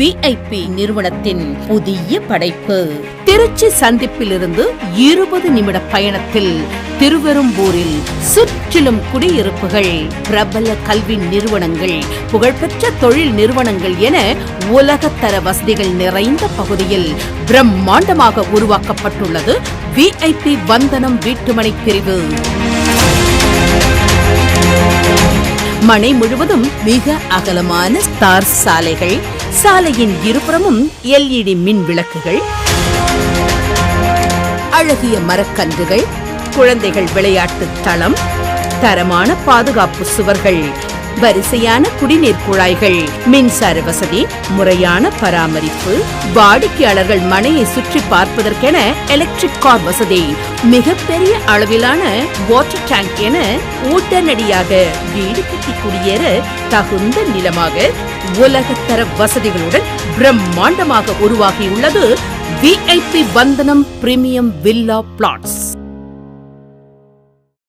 VIP நிறுவனத்தின் புதிய படைப்பு. திருச்சி சந்திப்பிலிருந்து இருபது நிமிட பயணத்தில் திருவெரும்பூரில் சுற்றிலும் குடியிருப்புகள் பிரபல கல்வி நிறுவனங்கள் புகழ்பெற்ற தொழில் நிறுவனங்கள் என உலகத்தர வசதிகள் நிறைந்த பகுதியில் பிரம்மாண்டமாக உருவாக்கப்பட்டுள்ளது விஐபி வந்தனம் வீட்டுமனை பிரிவு. மனை முழுவதும் மிக அகலமான ஸ்டார் சாலைகள் சாலையின் இருபுறமும் எல்இடி மின் விளக்குகள் அழகிய மரக்கன்றுகள் குழந்தைகள் விளையாட்டு தளம் தரமான பாதுகாப்பு சுவர்கள் வரிசையான குடிநீர் குழாய்கள் மின்சார வசதி முறையான பராமரிப்பு வாடிக்கையாளர்கள் மனையை சுற்றி பார்ப்பதற்கென எலக்ட்ரிக் கார் வசதி மிகப்பெரிய அளவிலான வாட்டர் டேங்க் என உடனடியாக வீடு கட்டி குடியேற தகுந்த நிலமாக உலகத்தர வசதிகளுடன் பிரம்மாண்டமாக உருவாகியுள்ளது விஐபி வந்தனம் பிரீமியம் வில்லா பிளாட்ஸ்